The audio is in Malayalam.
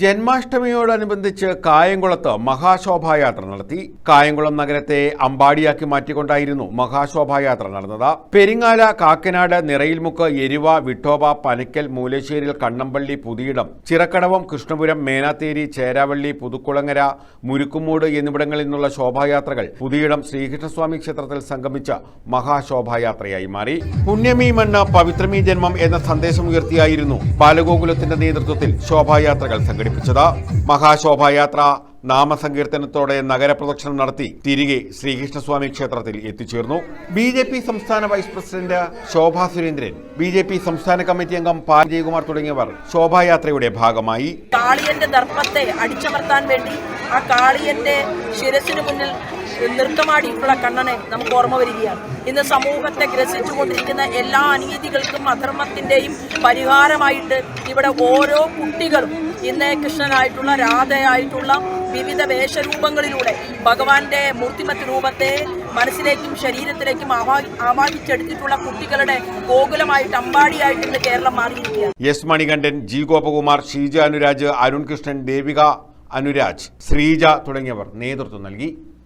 ജന്മാഷ്ടമിയോടനുബന്ധിച്ച് കായംകുളത്ത് മഹാശോഭായാത്ര നടത്തി. കായംകുളം നഗരത്തെ അമ്പാടിയാക്കി മാറ്റിക്കൊണ്ടായിരുന്നു മഹാശോഭായാത്ര നടന്നത്. പെരിങ്ങാല കാക്കനാട് നിറയിൽമുക്ക് എരുവ വിട്ടോബ പനക്കൽ മൂലശ്ശേരിൽ കണ്ണമ്പള്ളി പുതിയിടം ചിറക്കടവം കൃഷ്ണപുരം മേനാത്തേരി ചേരാവള്ളി പുതുക്കുളങ്ങര മുരുക്കുമൂട് എന്നിവിടങ്ങളിൽ നിന്നുള്ള ശോഭായാത്രകൾ പുതിയിടം ശ്രീകൃഷ്ണസ്വാമി ക്ഷേത്രത്തിൽ സംഗമിച്ച മഹാശോഭായാത്രയായി മാറി. പുണ്യമീ മണ്ണ് പവിത്രമീ ജന്മം എന്ന സന്ദേശം ഉയർത്തിയായിരുന്നു ബാലഗോകുലത്തിന്റെ നേതൃത്വത്തിൽ ശോഭായാത്രകൾ സംഘടിപ്പിച്ചത് മഹാശോഭായാത്ര നാമസങ്കീർത്തനത്തോടെ നഗരപ്രദക്ഷിണം നടത്തി തിരികെ ശ്രീകൃഷ്ണസ്വാമി ക്ഷേത്രത്തിൽ എത്തിച്ചേർന്നു. ബി ജെ പി സംസ്ഥാന vice president Shobha Surendran B J P സംസ്ഥാന കമ്മിറ്റി അംഗം പാ ജയകുമാർ തുടങ്ങിയവർ ശോഭായാത്രയുടെ ഭാഗമായി. കാളിയന്റെ ദർപ്പത്തെ അടിച്ചമർത്താൻ വേണ്ടി ആ കാളിയന്റെ ശിരസിന് മുന്നിൽ നൃത്തമാടിയിട്ടുള്ള കണ്ണനെ നമുക്ക് ഓർമ്മ വരികയാണ്. ഇന്ന് സമൂഹത്തെ ഗ്രസിച്ചുകൊണ്ടിരിക്കുന്ന എല്ലാ അനീതികൾക്കും അധർമ്മത്തിന്റെയും പരിഹാരമായിട്ട് ഇവിടെ ഓരോ കുട്ടികളും ഇന്ന് കൃഷ്ണനായിട്ടുള്ള രാധയായിട്ടുള്ള വിവിധ വേഷരൂപങ്ങളിലൂടെ ഭഗവാന്റെ മൂർത്തിമത്ത് രൂപത്തെ മനസ്സിലേക്കും ശരീരത്തിലേക്കും ആവാ- ആവാഹിച്ചെടുത്തിട്ടുള്ള കുട്ടികളുടെ ഗോകുലമായിട്ട് അമ്പാടിയായിട്ട് ഇന്ന് കേരളം മാറിയിരിക്കുകയാണ്. എസ് മണികണ്ഠൻ ജി ഗോപകുമാർ ഷീജ അനുരാജ് അരുൺ കൃഷ്ണൻ ദേവിക അനുരാജ് ശ്രീജ തുടങ്ങിയവർ നേതൃത്വം നൽകി.